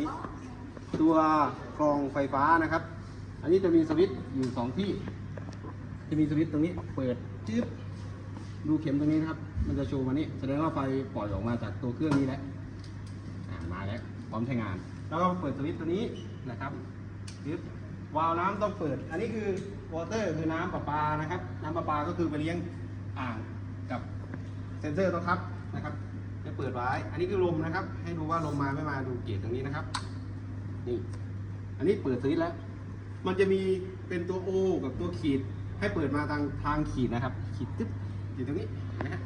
นี้ ตัวกรองไฟฟ้านะครับ อันนี้จะมีสวิตช์อยู่สองที่ จะมีสวิตช์ตรงนี้ เปิดจึ๊บดูเข็มตรงนี้นะครับ มันจะโชว์มานี่แสดงว่าไฟปล่อยออกมาจากตัวเครื่องนี้แล้วมาแล้วพร้อมใช้งาน แล้วก็เปิดสวิตช์ตัวนี้นะครับจึ๊บวาล์วน้ำต้องเปิด อันนี้คือวอเตอร์คือน้ำประปานะครับ น้ำประปาก็คือไปเลี้ยงอ่างกับเซ็นเซอร์ต้องทับนะครับ เปิดไว้ อันนี้คือลมนะครับ ให้ดูว่าลมมาไม่มาดูเกจตรงนี้นะครับ นี่ อันนี้เปิดสวิตช์แล้ว มันจะมีเป็นตัว O กับตัวขีด ให้เปิดมาทางทางขีดนะครับ ขีดตึ๊บอยู่ตรงนี้นะฮะ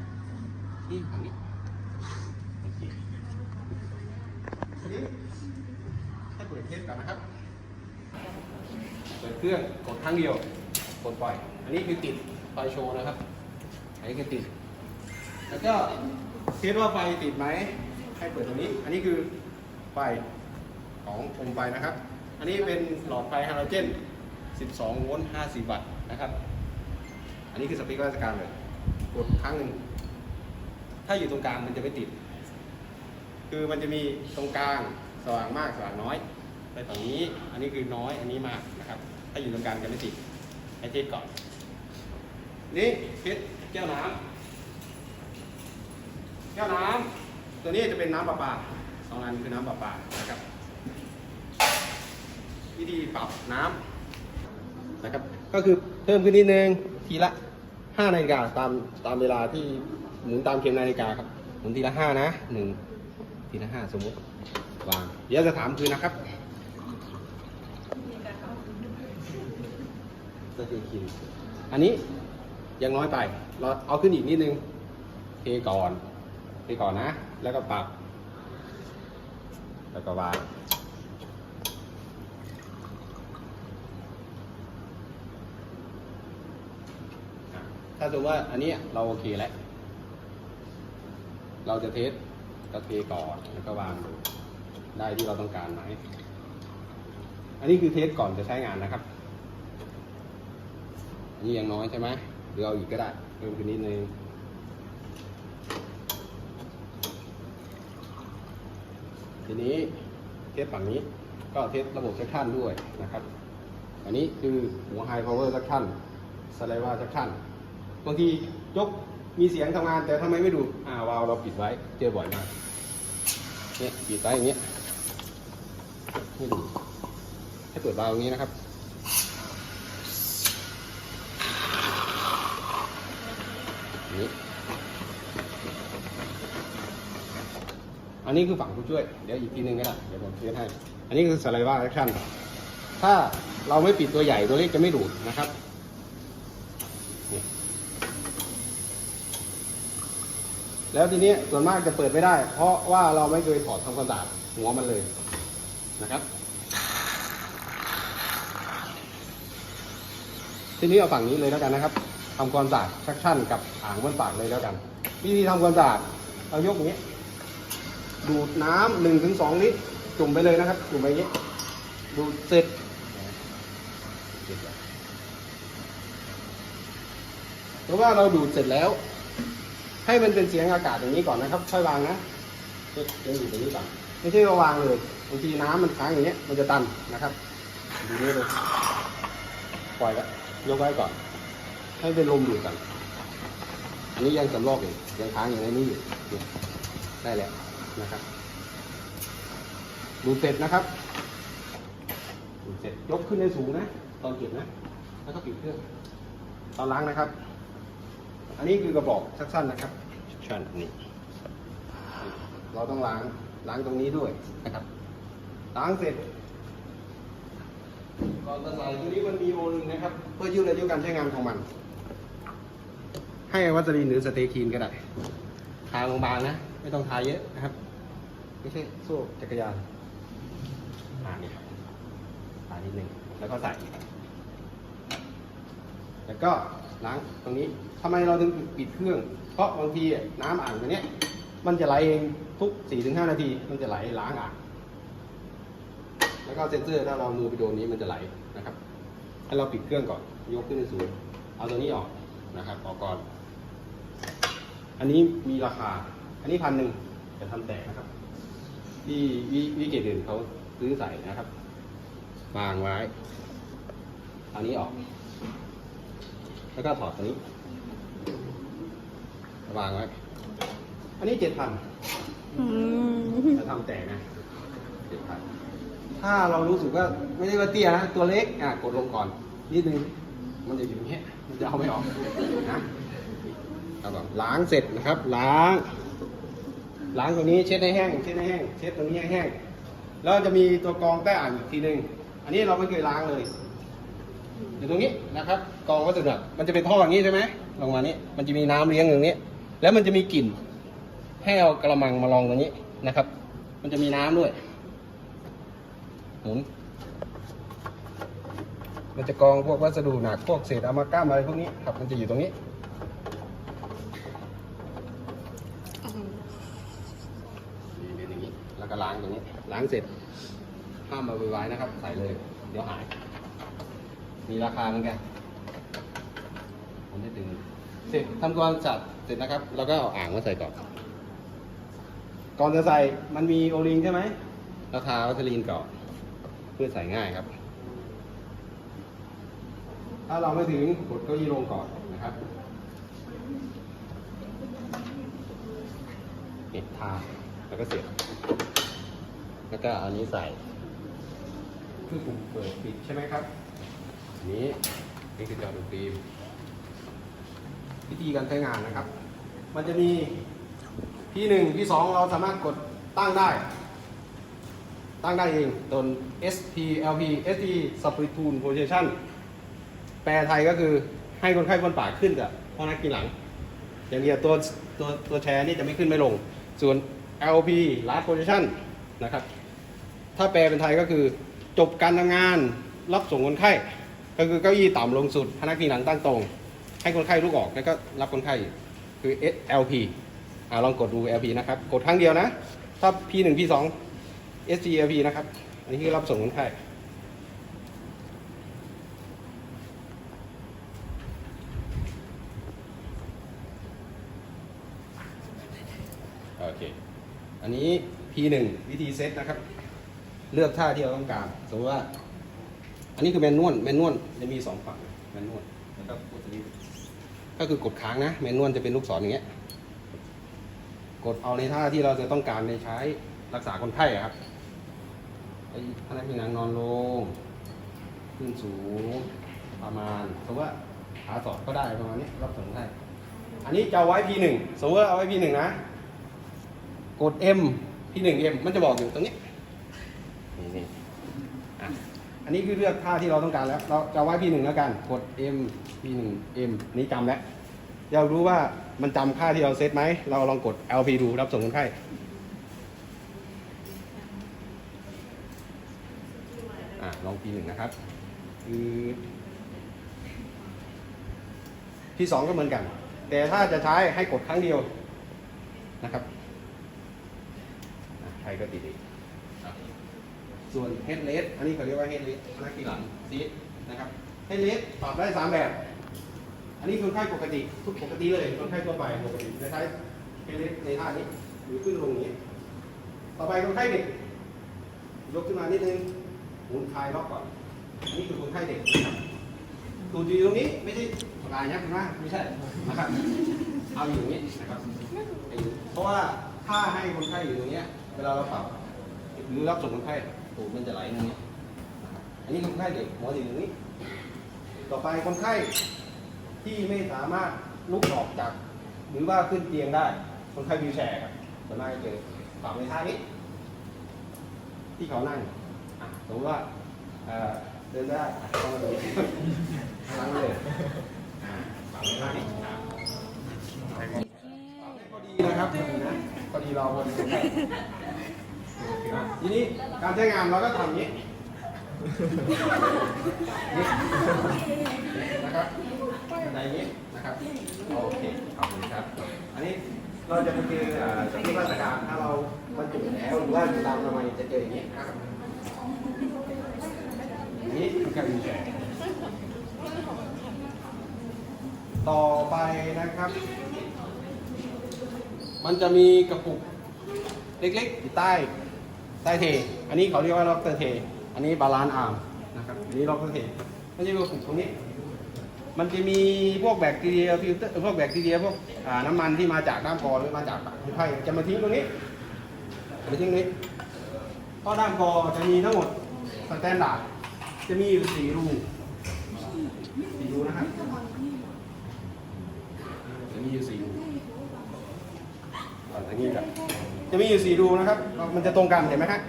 นี่ฝั่งนี้ทีนี้ให้เปิดเทสก่อนนะครับ เปิดเครื่องกดครั้งเดียวกดปล่อย อันนี้คือติดไฟโชว์นะครับ อันนี้คือติด แล้วก็ เทสว่าไฟติดไหม ให้เปิดตรงนี้ อันนี้คือไฟของโคมไฟนะครับ อันนี้เป็นหลอดไฟฮาโลเจน 12 โวลต์ 50 วัตต์นะครับ อันนี้คือสปีกเกอร์ราชการเลย กดครั้งหนึ่ง ถ้าอยู่ตรงกลางมันจะไม่ติด คือมันจะมีตรงกลางสว่างมากสว่างน้อยไปฝั่งนี้ อันนี้คือน้อย อันนี้มากนะครับ ถ้าอยู่ตรงกลางจะไม่ติด ให้เทสก่อน นี่เทสแก้วน้ำ แก้วน้ำตัวนี้จะเป็นน้ำประปาสองอันคือน้ำประปานะครับวิธีปรับน้ำนะครับ ก็คือเพิ่มขึ้นนิดนึงทีละ5นาฬิกาตามตามเวลาที่หมุนตามเข็มนาฬิกาครับหมุนทีละ5นะหนึ่งทีละ5สมมติวางเดี๋ยวจะถามคืนนะครับจะคือคินอันนี้ยังน้อยไป เราเอาขึ้นอีกนิดนึงเทก่อน ทก่อนนะ แล้วก็ปรับ แล้วก็วางถ้าสมมติว่าอันนี้เราโอเคแล้ว เราจะเทสก็เทก่อนแล้วก็วางดูได้ที่เราต้องการไหม อันนี้คือเทสก่อนจะใช้งานนะครับ อันนี้ยังน้อยใช่ไหมหรือเอาอีกก็ได้เพิ่มขึ้นนิดนึง ทีนี้เทสฝั่งนี้ก็เทสระบบเซ็กชันด้วยนะครับ อันนี้คือหัว High Power Suction Saliva Suction บางทียกมีเสียงทำงานแต่ทำไมไม่ดูอ่าวาล์วเราปิดไว้เจอบ่อยมากเนี่ยปิดไว้อย่างเงี้ยไม่ดูให้เปิดวาล์วอย่างนี้นะครับนี้ อันนี้คือฝั่งผู้ช่วย เดี๋ยวอีกทีหนึงก็ได้ เดี๋ยวผมเทสให้ อันนี้คือสไลด์ว่าแอคชั่น ถ้าเราไม่ปิดตัวใหญ่ตัวเล็กจะไม่ดูดนะครับนี่แล้วทีนี้ส่วนมากจะเปิดไม่ได้ เพราะว่าเราไม่เคยถอดทำความสะอาดหัวมันเลยนะครับ ทีนี้เอาฝั่งนี้เลยแล้วกันนะครับทำความสะอาดชักชั่นกับอ่างมันปากเลยแล้วกัน วิธีทำความสะอาดเอายกอย่างนี้ ดูดน้ำหนึ่งถึงสองลิตรจุ่มไปเลยนะครับ จุ่มไปอย่างนี้ ดูดเสร็จเพราะว่าเราดูดเสร็จแล้ว ให้มันเป็นเสียงอากาศอย่างนี้ก่อนนะครับค่อยวางนะเดี๋ยวอยู่ตรงนี้ก่อนไม่ใช่ว่าวางเลยบางทีน้ำมันค้างอย่างเงี้ยมันจะตันนะครับดูนี่เลยปล่อยแล้วยกไว้ก่อน ให้เป็นลมดูดก่อนอันนี้ยังสำรอกอยู่ยังค้างอย่างนี้อยู่ ได้แล้วนะครับดูเสร็จนะครับดูเสร็จยกขึ้นในสูงนะ ตอนเก็บนะ แล้วก็ปิดเครื่อง ตอนล้างนะครับ อันนี้คือกระบอกสั้นๆนะครับชั้นนี้ เราต้องล้างล้างตรงนี้ด้วยนะครับ ล้างเสร็จก่อนจะใส่ตัวนี้มันมีโอนึงนะครับ เพื่อยืดอายุการใช้งานของมัน ให้วัสลีนหรือสเตย์คีนก็ได้ ทางบางๆนะ ไม่ต้องทาเยอะนะครับ ไม่ใช่โซ่จักรยานทานี่ครับทานิดนึงแล้วก็ใส่แล้วก็ล้างตรงนี้ทำไมเราถึงปิดเครื่อง เพราะบางทีอะน้ำอ่างตัวเนี้ย มันจะไหลเองทุก4-5นาที มันจะไหลล้างอ่างแล้วก็เซ็นเซอร์ถ้าเรามือไปโดนนี้มันจะไหลนะครับให้เราปิดเครื่องก่อนยกขึ้นในศูนย์เอาตัวนี้ออกนะครับออกก่อน อันนี้มีราคา อันนี้พันหนึ่งจะทำแตกนะครับ ทีที่วิวิกฤตอื่นเขาซื้อใส่นะครับ วางไว้เอานี้ออก แล้วก็ถอดตัวนี้ วางไว้ อันนี้เจ็ดพันอืมจะทำแตกนะเจ็ดพันถ้าเรารู้สึกว่าไม่ได้ว่าเตี้ยนะตัวเล็กอะกดลงก่อนนิดนึงมันจะอยู่อย่างเงี้ยมันจะเอาไม่ออกนะครับผมล้างเสร็จนะครับ ล้าง ล้างตรงนี้เช็ดให้แห้ง เช็ดให้แห้ง เช็ดตรงนี้ให้แห้ง แล้วจะมีตัวกรองใต้อ่างอีกทีหนึ่งอันนี้เราไม่เคยล้างเลยอยู่ตรงนี้นะครับกรองวัสดุมันจะเป็นท่ออย่างนี้ใช่ไหมลงมานี้ มันจะมีน้ำเลี้ยงอย่างนี้ แล้วมันจะมีกลิ่น ให้เอากระมังมาลองตรงนี้นะครับ มันจะมีน้ำด้วยหมุนมันจะกรองพวกวัสดุหนักพวกเศษอะมาก้ามอะไรพวกนี้ครับ มันจะอยู่ตรงนี้เป็นอย่างนี้ แล้วก็ล้างตรงนี้ ล้างเสร็จห้ามมาไว้นะครับ ใส่เลย เดี๋ยวหาย มีราคาเหมือนกันผมได้ถึงเสร็จทำความสะอาดเสร็จนะครับ แล้วก็เอาอ่างมาใส่ก่อน ก่อนจะใส่มันมีโอลิงใช่ไหมเราทาวัสลีนก่อนเพื่อใส่ง่ายครับ ถ้าเราไม่ถึงกดเก้าอี้ลงก่อนนะครับเน็ตทาแล้วก็เสร็จ แล้วก็เอาอันนี้ใส่คือปุ่มเปิดปิดใช่ไหมครับอันนี้นี่คือจอดูฟิล์มวิธีการใช้งานนะครับ มันจะมีที่หนึ่งที่สองเราสามารถกดตั้งได้ ตั้งได้เองตน SP LP SP Substitute Position แปลไทยก็คือให้คนไข้บนปากขึ้นกับพอนักกินหลัง อย่างเดียวตัวตัวตัวแชร์นี่จะไม่ขึ้นไม่ลง ส่วน LP Last Position นะครับ ถ้าแปลเป็นไทยก็คือจบการทำงานรับส่งคนไข้ก็คือเก้าอี้ต่ำลงสุดพนักพิงหลังตั้งตรง ให้คนไข้ลุกออกแล้วก็รับคนไข้คือ SLP อ่าลองกดดู LP นะครับ กดครั้งเดียวนะ ถ้า P1 P2 SGLP นะครับ อันนี้คือรับส่งคนไข้โอเค อันนี้ P1 วิธีเซตนะครับ เลือกท่าที่เราต้องการ สมมติว่า อันนี้คือแมนนวลแมนนวลจะมีสองฝั่งแมนนวลแล้วก็กดตัวนี้ก็คือกดค้างนะแมนนวลจะเป็นลูกศรอย่างเงี้ย กดเอาในท่าที่เราจะต้องการในใช้รักษาคนไข้อะครับไอ้พนักงานนอนลง ขึ้นสูงประมาณสมมติว่าขาสอดก็ได้ประมาณนี้รับส่งคนไข้อันนี้จะเอาไว้ P1 สมมติว่าเอาไว้ P1 นะ กด M P1 M มันจะบอกอยู่ตรงนี้ นี่นี่อะอันนี้คือเลือกท่าที่เราต้องการแล้ว เราจะเอาไว้ P1 แล้วกัน กด M P1 M นี่จำแล้วอยากรู้ว่ามันจำค่าที่เราเซตไหม เราลองกด LP ดูรับส่งคนไข้อะลอง P1 นะครับคือที่สองก็เหมือนกัน แต่ถ้าจะใช้ให้กดครั้งเดียวนะครับใครก็ติดอีกอะ ส่วน headrest อันนี้เขาเรียกว่า headrest นักกีฬาซีดนะครับ headrest ปรับได้สามแบบ อันนี้คนไข้ปกติทุกปกติเลยคนไข้ทั่วไปปกติจะใช้ headrest ในท่านี้หรือขึ้นลงอย่างนี้ ต่อไปคนไข้เด็ก ยกขึ้นมานิดนึงหมุนคลายล็อกก่อนอันนี้คือคนไข้เด็กนะครับตูดอยู่ตรงนี้ไม่ใช่ปากกายักษ์นะไม่ใช่นะครับเอาอยู่อย่างนี้นะครับ เพราะว่าถ้าให้คนไข้อยู่ตรงนี้เวลาเราปรับหรือรับส่งคนไข้ ตูดมันจะไหลตรงนี้นะครับอันนี้คนไข้เด็กหัวอยู่ตรงนี้ ต่อไปคนไข้ที่ไม่สามารถลุกออกจาก หรือว่าขึ้นเตียงได้ คนไข้วีลแชร์ครับส่วนมากจะเจอปรับในท่านี้ ที่เขานั่งอะสมมติว่าเอ่อเดินได้อะต้องมาเลยนั่งเลยอะปรับในท่านี้อะปรับให้พอดีนะครับพอดีนะพอดีเราพอดีอะ ทีนี้การใช้งานเราก็ทำอย่างนี้นะครับอะไรอย่างนี้นะครับ โอเค ขอบคุณครับ อันนี้เราจะไปเจอเอ่อที่ราชการถ้าเราบรรจุแล้วหรือว่าตามทำไมจะเจออย่างนี้นะครับนี้คือการวิวแชร์ต่อไปนะครับ มันจะมีกระปุกเล็กๆอยู่ใต้ ใต้เท อันนี้เขาเรียกว่าล็อกเตอร์เท อันนี้บาลานซ์อาร์มนะครับ อันนี้ล็อกเตอร์เทมันจะมีปุ่มตรงนี้ มันจะมีพวกแบคทีเรียฟิลเตอร์พวกแบคทีเรียพวกน้ำมันที่มาจากด้ามกอหรือมาจากปากไผ่จะมาทิ้งตรงนี้มาทิ้งนี้เพราะด้ามกอจะมีทั้งหมดสแตนดาร์ดจะมีอยู่สี่รูสี่รูนะครับจะมีอยู่สี่รูอาอย่างนี้กัน จะมีอยู่สี่รูนะครับ มันจะตรงกันเห็นไหมฮะ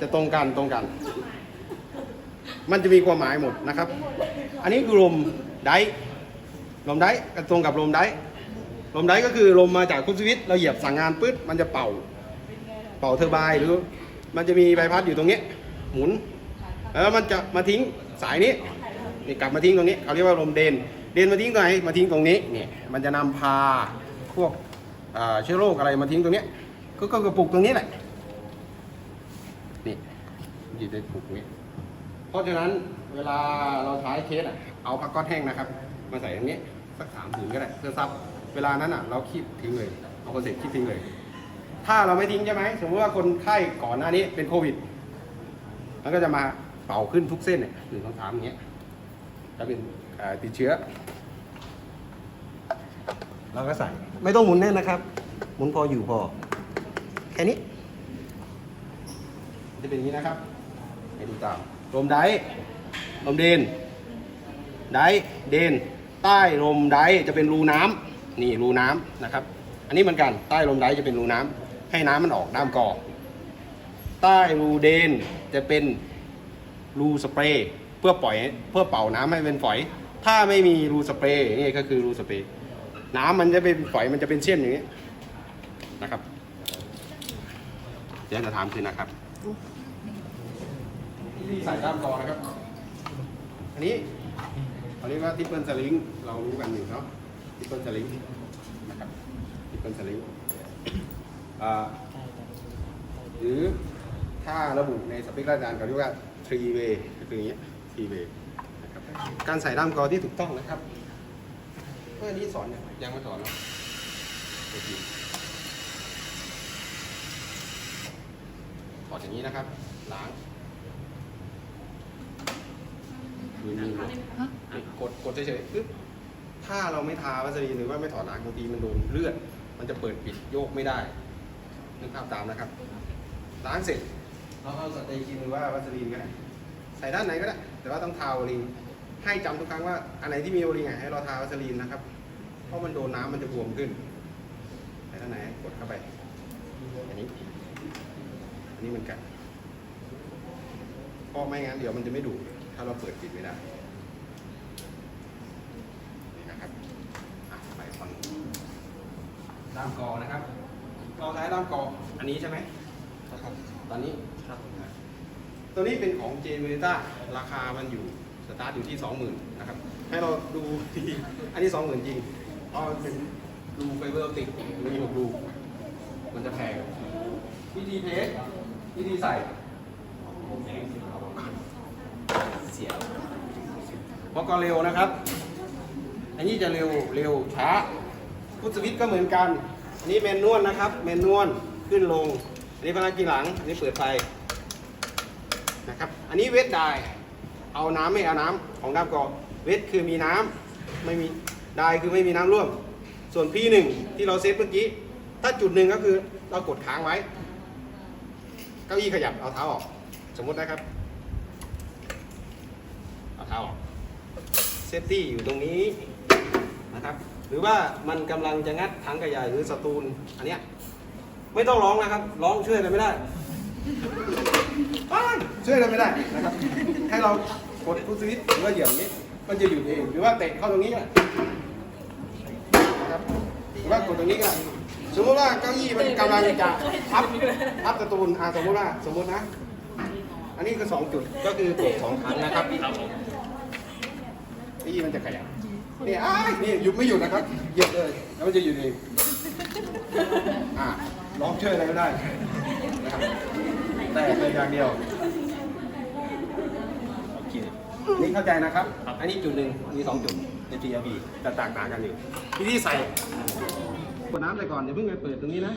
จะตรงกันตรงกัน มันจะมีความหมายหมดนะครับ อันนี้คือลมไดลมไดร์ก็ตรงกับลมไดลมไดก็คือลมมาจากคุณสวิตเราเหยียบสั่งงานปึ๊ดมันจะเป่า เป่าเทอร์ไบน์หรือ มันจะมีใบพัดอยู่ตรงนี้ หมุนแล้วมันจะมาทิ้งสายนี้นี่กลับมาทิ้งตรงนี้เขาเรียกว่าลมเดน เดนมาทิ้งตรงไหนมาทิ้งตรงนี้เนี่ยมันจะนำพาพวกเชื้อโรคอะไรมาทิ้งตรงนี้ ก็ก็กระปุกตรงนี้แหละนี่อยู่ในปุกนี้เพราะฉะนั้นเวลาเราใช้เคสอะเอาผ้าก๊อตแห้งนะครับ มาใส่ตรงนี้สักสามผืนก็ได้เพื่อซับเวลานั้นอะ เราคีบทิ้งเลยเอาคอนเซ็ปต์คีบทิ้งเลย ถ้าเราไม่ทิ้งใช่ไหมสมมติว่าคนไข้ก่อนหน้านี้เป็นโควิดมันก็จะมาเป่าขึ้นทุกเส้นเนี่ยหนึ่งสองสามอย่างเงี้ยจะเป็นเอ่อติดเชื้อ เราก็ใส่ไม่ต้องหมุนแน่นนะครับ หมุนพออยู่พอ แค่นี้ จะเป็นอย่างนี้นะครับ ให้ดูตามลมไดลมเดนไดเดน ใต้ลมไดจะเป็นรูน้ำนี่รูน้ำนะครับ อันนี้เหมือนกัน ใต้ลมไดจะเป็นรูน้ำให้น้ำมันออกน้ำกอใต้รูเดนจะเป็นรูสเปรย์เพื่อปล่อยเพื่อเป่าน้ำให้เป็นฝอย ถ้าไม่มีรูสเปรย์นี่ก็คือรูสเปรย์น้ำมันจะเป็นฝอยมันจะเป็นเส้นอย่างนี้นะครับ เดี๋ยวจะถามคืนนะครับ ที่ใส่ด้ามกอนะครับ อันนี้เขาเรียกว่าทิปเปิลสลิงเรารู้กันอยู่เนาะทิปเปิลสลิงนะครับทิปเปิลสลิงอ่าหรือถ้าระบุในสเปคราชการเขาเรียกว่า three way ก็คืออย่างเงี้ย three way นะครับการใส่ด้ามกอที่ถูกต้องนะครับเพื่อนี้สอนยังยังไม่สอนเนาะโอเคถอดอย่างนี้นะครับล้างมือมือกดกดเฉยๆปึ๊บถ้าเราไม่ทาวัสลีนหรือว่าไม่ถอดล้างบางทีมันโดนเลือด มันจะเปิดปิดโยกไม่ได้นึกภาพตามนะครับ ล้างเสร็จเราเอาสเตย์ครีมหรือว่าวัสลีนก็ได้ใส่ด้านไหนก็ได้ แต่ว่าต้องทาโอลิงให้จำทุกครั้งว่าอันไหนที่มีโอลิงอะให้เราทาวัสลีนนะครับ เพราะมันโดนน้ำมันจะบวมขึ้นใส่ด้านไหนกดเข้าไป อันนี้อัน นี้เหมือนกันเพราะไม่งั้นเดี๋ยวมันจะไม่ดูดถ้าเราเปิดปิดไม่ได้นี่นะครับอะไปฟังด้ามกอนะครับเราใช้ด้ามกออันนี้ใช่ไหมครับตอนนี้ครับตัวนี้เป็นของเจเวต้าราคามันอยู่สตาร์ทอยู่ที่ 20,000นะครับ ให้เราดูทีอันนี้ 20,000 จริงเพราะมันเป็นรูไฟเบอร์ออปติกมีหกรูมันจะแพงวิธีเทส วิธีใส่เสียเพราะก็เร็วนะครับ อันนี้จะเร็วเร็วช้าพุทสวิตก็เหมือนกัน อันนี้แมนนวลนะครับแมนนวลขึ้นลง อันนี้พนักกินหลัง อันนี้เปิดไฟนะครับ อันนี้เวทไดายเอาน้ำไม่เอาน้ำของด้ามกอเวทคือมีน้ำไม่มีไดายคือไม่มีน้ำร่วม ส่วน P1 ที่เราเซตเมื่อกี้ ถ้าจุดหนึ่งก็คือเรากดค้างไว้ เก้าอี้ขยับเอาเท้าออก สมมตินะครับ เอาเท้าออกเซฟตี้อยู่ตรงนี้นะครับหรือว่ามันกำลังจะงัดถังขยะหรือสตูลอันเนี้ยไม่ต้องร้องนะครับ ร้องช่วยอะไรไม่ได้อ้ายช่วยอะไรไม่ได้นะครับให้เรากดพุทสวิตช์หรือว่าเหยียบอย่างนี้ มันจะหยุดเองหรือว่าเตะเข้าตรงนี้ก็ได้นะครับหรือว่ากดตรงนี้ก็ได้ สมมติว่าเก้าอี้มันกำลังจะทับทับสตูลอ่าสมมติว่าสมมตินะ อันนี้คือสองจุดก็คือกดสองครั้งนะครับนี่มันจะขยับนี่อ้ายนี่หยุดไม่หยุดนะครับเหยียบเลยแล้วมันจะหยุดเองอ่าร้องช่วยอะไรไม่ได้นะครับแต่เป็นอย่างเดียวโอเคนี่เข้าใจนะครับ อันนี้จุดหนึ่งอันนี้สองจุดใน TRB แต่ต่างต่างกันอยู่วิธีใส่ กดน้ำใส่ก่อนอย่าเพิ่งไปเปิดตรงนี้นะ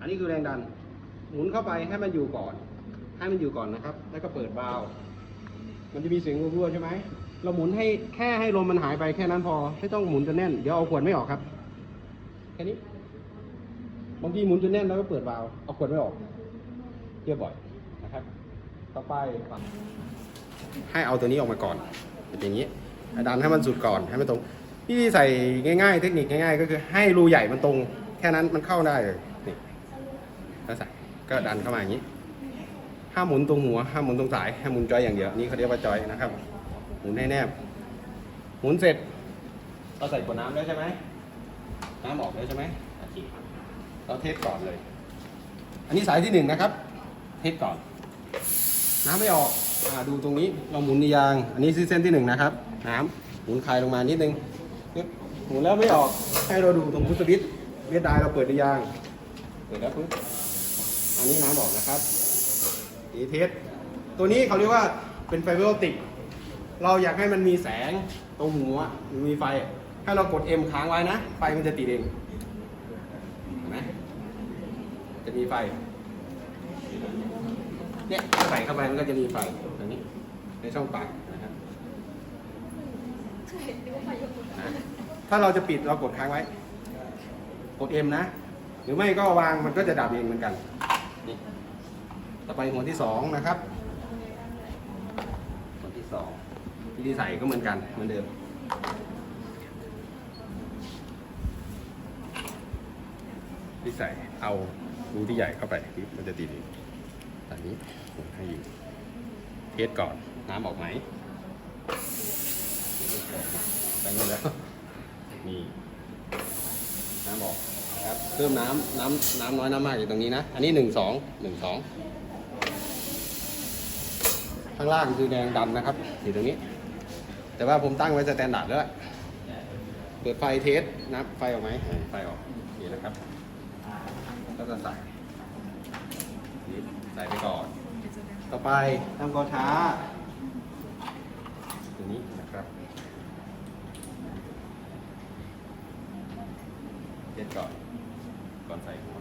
อันนี้คือแรงดัน หมุนเข้าไปให้มันอยู่ก่อน ให้มันอยู่ก่อนนะครับ แล้วก็เปิดวาล์วมันจะมีเสียงรั่วๆใช่ไหมเราหมุนให้แค่ให้ลมมันหายไปแค่นั้นพอ ไม่ต้องหมุนจนแน่น เดี๋ยวเอาขวดไม่ออกครับ แค่นี้ บางทีหมุนจนแน่นแล้วก็เปิดวาล์วเอาขวดไม่ออกเยอะบ่อยนะครับ ต่อไปให้เอาตัวนี้ออกมาก่อน เป็นอย่างนี้ดันให้มันสุดก่อนให้มันตรงวิธีใส่ง่ายๆ เทคนิคง่ายๆ ก็คือให้รูใหญ่มันตรง แค่นั้นมันเข้าได้เลยนี่แล้วใส่ก็ดันเข้ามาอย่างนี้ห้ามหมุนตรงหัวห้ามหมุนตรงสายห้ามหมุนจอยอย่างเดียวนี่เขาเรียกว่าจอยนะครับ หมุนให้แนบ หมุนเสร็จเราใส่ขวดน้ำแล้วใช่ไหมน้ำออกแล้วใช่ไหมโอเคเราเทสก่อนเลย อันนี้สายที่หนึ่งนะครับ เทสก่อน น้ำไม่ออก ดูตรงนี้เราหมุนยาง อันนี้คือเส้นที่หนึ่งนะครับ น้ำหมุนคลายลงมานิดนึงหมุนแล้วไม่ออกให้เราดูตรงพุทธิทเวียดไดายเราเปิดยังเปิดแล้วปึ๊บอันนี้น้ำออกนะครับดีเทสตัวนี้เขาเรียกว่าเป็นไฟเบอร์ออปติก เราอยากให้มันมีแสงตรงหัวมีไฟ ให้เรากด M ค้างไว้นะ ไฟมันจะติดเองเห็นไหมจะมีไฟ เนี่ยถ้าใส่เข้าไปมันก็จะมีไฟตรงนี้ ในช่องปลั๊กนะครับนะถ้าเราจะปิดเรากดค้างไว้ กด M นะ หรือไม่ก็วางมันก็จะดับเองเหมือนกันนี่ต่อไปหัวที่สองนะครับ หัวที่สองวิธีใส่ก็เหมือนกันเหมือนเดิมวิใส่เอารูที่ใหญ่เข้าไปปึ๊บมันจะติดเองอั นนี้ผมให้อยู่เทสก่อนน้ำออกไหมไปหมดแล้วนี่น้ำออกนะครับเพิ่มน้ำน้ำน้ำน้อยน้ำมากอยู่ตรงนี้นะ อันนี้หนึ่งสองหนึ่งสองข้างล่างคือแรงดันนะครับ อยู่ตรงนี้ แต่ว่าผมตั้งไว้สแตนดาร์ดแล้วล่ะเปิดไฟเทสนะไฟออกไหมอ่าไฟออกนี่นะครับ แล้วก็ใส่นี่ ใส่ไปก่อน ต่อไปทำกอช้าตัวนี้นะครับเทสก่อน ก่อนใส่หัว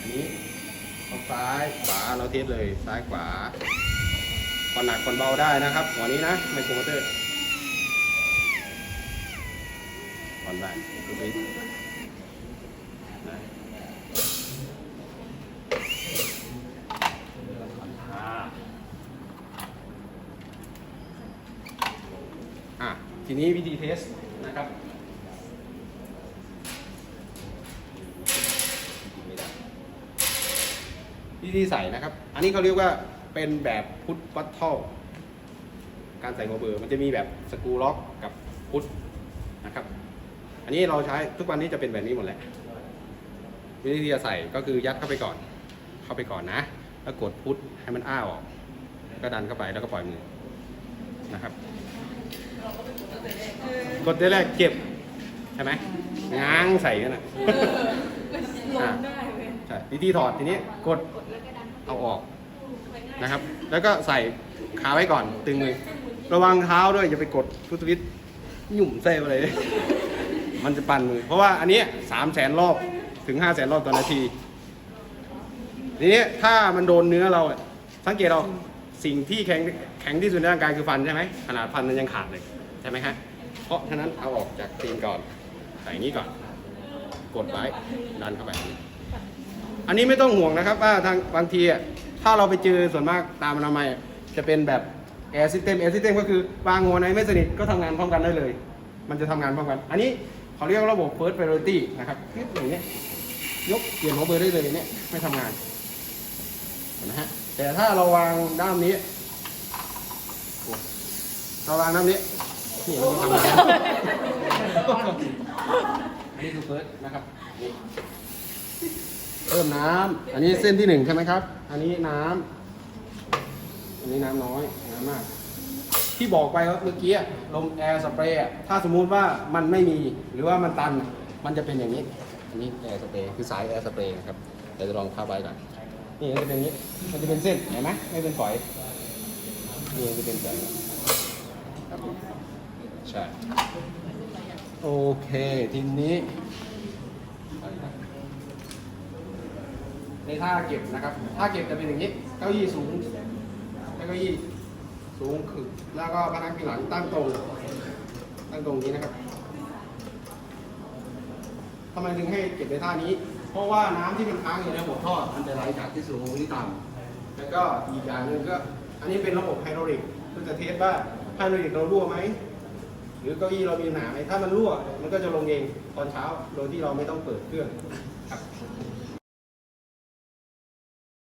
อันนี้เอาซ้ายขวาเราเทสเลยซ้ายขวาผ่อนหนักผ่อนเบาได้นะครับหัวนี้นะไมโครมอเตอร์ผ่อนได้ดูสินะ อะที นี้วิธีเทสนะครับวิธีใส่นะครับ อันนี้เขาเรียกว่าเป็นแบบพุทวัตเทลการใส่หัวเบอร์มันจะมีแบบสกรูล็อกกับพุทนะครับ อันนี้เราใช้ทุกวันนี้จะเป็นแบบนี้หมดแหละวิธีจะใส่ก็คือยัดเข้าไปก่อน เข้าไปก่อนนะ แล้วกดพุทให้มันอ้าออก ก็ดันเข้าไปแล้วก็ปล่อยมือนะครับ กดได้แรกเก็บใช่ไหมง้างใส่กันนะลงได้เว้ยใช่วิธีถอดทีนี้กดเอาออกนะครับ แล้วก็ใส่ขาไว้ก่อนตึงมือระวังเท้าด้วยอย่าไปกดฟุตวิตหยุ่มเซ่ไปเลยมันจะปั่นมือ เพราะว่าอันนี้สามแสนรอบถึงห้าแสนรอบต่อนาทีทีนี้ถ้ามันโดนเนื้อเราอะสังเกตเราสิ่งที่แข็งแข็งที่สุดในร่างกายคือฟันใช่ไหมขนาดฟันมันยังขาดเลยใช่ไหมฮะเพราะฉะนั้นเอาออกจากตีนก่อน ใส่นี้ก่อน กดไว้ดันเข้าไป อันนี้ไม่ต้องห่วงนะครับ ว่าทางบางทีถ้าเราไปเจอส่วนมากตามอนามัยจะเป็นแบบแอร์ซิสเต็มแอร์ซิสเต็มก็คือวางหัวในไม่สนิทก็ทำงานพร้อมกันได้เลย มันจะทำงานพร้อมกัน อันนี้เขาเรียกว่าระบบ first priority นะครับปึ๊บอย่างนี้ยกเปลี่ยนหัวเบอร์ได้เลยเนี่ยไม่ทำงานนไหมฮะแต่ถ้าเราวางด้านนี้เราวางด้าน นี้นี่มันทำนอันนี้คือเฟิร์สนะครับนี่เพิ่มน้ำอันนี้เส้นที่หนึ่งใช่ไหมครับ อันนี้น้ำอันนี้น้ำน้อย น้ำมาก ที่บอกไปว่าเมื่อกี้อะลมแอร์สเปรย์อะถ้าสมมุติว่ามันไม่มีหรือว่ามันตัน มันจะเป็นอย่างนี้ อันนี้แอร์สเปรย์คือสายแอร์สเปรย์นะครับเดี๋ยวจะลองพาไปก่อน นี่มันจะเป็นอย่างนี้ มันจะเป็นเส้นเห็นไหมไม่เป็นฝอย นี่มันจะเป็นแบบนี้ครับ ใช่ โอเค ทีนี้ในท่าเก็บนะครับท่าเก็บจะเป็นอย่างนี้ เก้าอี้สูงแล้วเก้าอี้สูงคือแล้วก็พนักพิงหลังตั้งตรง ตั้งตรงนี้นะครับทำไมถึงให้เก็บในท่านี้ เพราะว่าน้ำที่มันค้างอยู่ในระบบท่อมันจะไหลจากที่สูงลงที่ต่ำแล้วก็อีกอย่างหนึ่งก็ อันนี้เป็นระบบไฮดรอลิกเพื่อจะเทสว่าไฮดรอลิกเรารั่วไหม หรือเก้าอี้เรามีหนาไหมถ้ามันรั่ว มันก็จะลงเองตอนเช้าโดยที่เราไม่ต้องเปิดเครื่องครับ